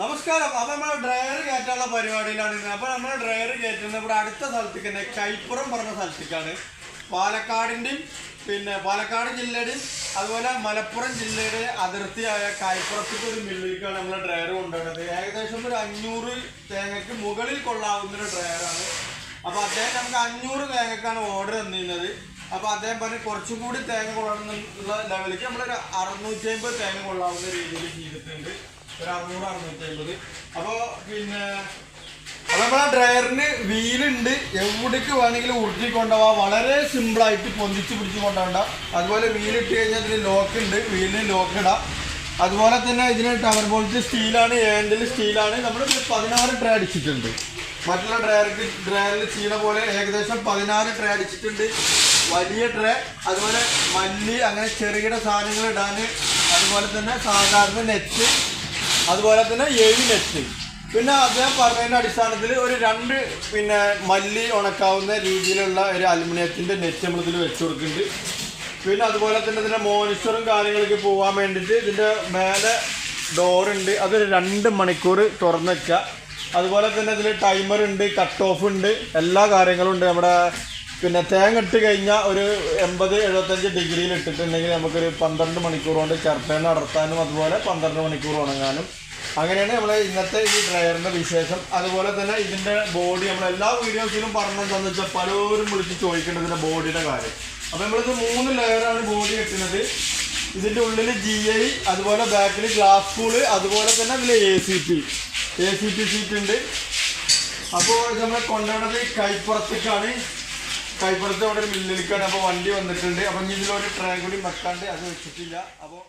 നമസ്കാരം. അപ്പൊ നമ്മളെ ഡ്രയർ കയറ്റാനുള്ള പരിപാടിയിലാണ് ഇന്ന്. അപ്പൊ നമ്മൾ ഡ്രയർ കയറ്റുന്നത് ഇവിടെ അടുത്ത സ്ഥലത്തേക്ക് തന്നെ കൈപ്പുറം പറഞ്ഞ സ്ഥലത്തേക്കാണ്. പാലക്കാടിന്റെയും പിന്നെ പാലക്കാട് ജില്ലയുടെയും അതുപോലെ മലപ്പുറം ജില്ലയുടെ അതിർത്തിയായ കൈപ്പുറത്തേക്ക് ഒരു മില്ലിലേക്കാണ് നമ്മൾ ഡ്രയർ കൊണ്ടുവരുന്നത്. ഏകദേശം ഒരു അഞ്ഞൂറ് തേങ്ങയ്ക്ക് മുകളിൽ കൊള്ളാവുന്ന ഒരു ഡ്രയറാണ്. അപ്പൊ അദ്ദേഹം നമുക്ക് അഞ്ഞൂറ് തേങ്ങക്കാണ് ഓർഡർ തന്നിരുന്നത്. അപ്പൊ അദ്ദേഹം പറഞ്ഞ് കുറച്ചും കൂടി തേങ്ങ കൊള്ളണം എന്നുള്ള ലെവലിലേക്ക് നമ്മളൊരു അറുന്നൂറ്റി അമ്പത് തേങ്ങ കൊള്ളാവുന്ന രീതിയിൽ ചെയ്തിട്ടുണ്ട്. ഒരു പിന്നെ ഡ്രയറിന് വീലുണ്ട്. എവിടേക്ക് വേണമെങ്കിലും ഉരുട്ടി കൊണ്ടുപോവാം വളരെ സിമ്പിൾ ആയിട്ട് പൊന്തിച്ച് പിടിച്ച് കൊണ്ടുപോകണ്ട അതുപോലെ വീലിട്ട് കഴിഞ്ഞാൽ ഇതിന് ലോക്ക് ഉണ്ട്. വീലിന് ലോക്ക് ഇടാം. അതുപോലെ തന്നെ ഇതിന് ടവർ ബോൾട്ട് സ്റ്റീലാണ് ഹാൻഡിൽ സ്റ്റീലാണ്. നമ്മൾ പതിനാറ് ട്രേ അടിച്ചിട്ടുണ്ട്. മറ്റുള്ള ഡ്രയർക്ക് ഡ്രയറിൽ ചെയ്യണ പോലെ ഏകദേശം പതിനാറ് ട്രേ അടിച്ചിട്ടുണ്ട്. വലിയ ട്രേ. അതുപോലെ മല്ലി അങ്ങനെ ചെറുകിട സാധനങ്ങൾ ഇടാൻ. അതുപോലെ തന്നെ സാധാരണ നെറ്റ്. അതുപോലെ തന്നെ ഏഴ് നെറ്റ്. പിന്നെ അദ്ദേഹം പറഞ്ഞതിന്റെ അടിസ്ഥാനത്തിൽ ഒരു രണ്ട് പിന്നെ മല്ലി ഉണക്കാവുന്ന രീതിയിലുള്ള ഒരു അലുമിനിയത്തിന്റെ നെറ്റ് നമ്മളിതിൽ വെച്ച് കൊടുക്കുന്നുണ്ട്. പിന്നെ അതുപോലെ തന്നെ ഇതിന്റെ മോണിറ്ററും കാര്യങ്ങളൊക്കെ പോകാൻ വേണ്ടിയിട്ട് ഇതിന്റെ മേലെ ഡോറുണ്ട് അതൊരു രണ്ട് മണിക്കൂർ തുറന്നു വെക്കുക. അതുപോലെ തന്നെ ഇതിൽ ടൈമർ ഉണ്ട് കട്ട് ഓഫ് ഉണ്ട്. എല്ലാ കാര്യങ്ങളും ഉണ്ട്. നമ്മുടെ പിന്നെ തേങ്ങ ഇട്ട് കഴിഞ്ഞാൽ ഒരു എൺപത് എഴുപത്തഞ്ച് ഡിഗ്രിയിൽ ഇട്ടിട്ടുണ്ടെങ്കിൽ നമുക്കൊരു പന്ത്രണ്ട് മണിക്കൂർ കൊണ്ട് ചിരട്ടേന അടർത്താനും അതുപോലെ പന്ത്രണ്ട് മണിക്കൂർ ഉണങ്ങാനും. അങ്ങനെയാണ് നമ്മളെ ഇന്നത്തെ ഈ ഡ്രയറിന്റെ വിശേഷം. അതുപോലെ തന്നെ ഇതിന്റെ ബോഡി നമ്മൾ എല്ലാ വീഡിയോസിലും പറഞ്ഞെന്താണെന്ന് വെച്ചാൽ പലരും വിളിച്ച് ചോദിക്കേണ്ടത് ഇതിന്റെ ബോഡിയുടെ കാര്യം. അപ്പോൾ നമ്മളിത് മൂന്ന് ലെയറാണ് ബോഡി കെട്ടുന്നത് ഇതിന്റെ ഉള്ളിൽ ജി ഐ അതുപോലെ ബാക്കിൽ ഗ്ലാസ് കൂൾ അതുപോലെ തന്നെ അതിൽ A C P A C P seat ഉണ്ട്. അപ്പോൾ നമ്മൾ കൊണ്ടുപോകുന്നത് കൈപ്പുറത്തേക്കാണ്. കൈപ്പുറത്ത് അവിടെ ഒരു മില്ലിലേക്കാണ് അപ്പോൾ വണ്ടി വന്നിട്ടുണ്ട്. അപ്പം ഇതിലൊരു ട്രേ വെക്കാണ്ട് അത് വെച്ചിട്ടില്ല. അപ്പോൾ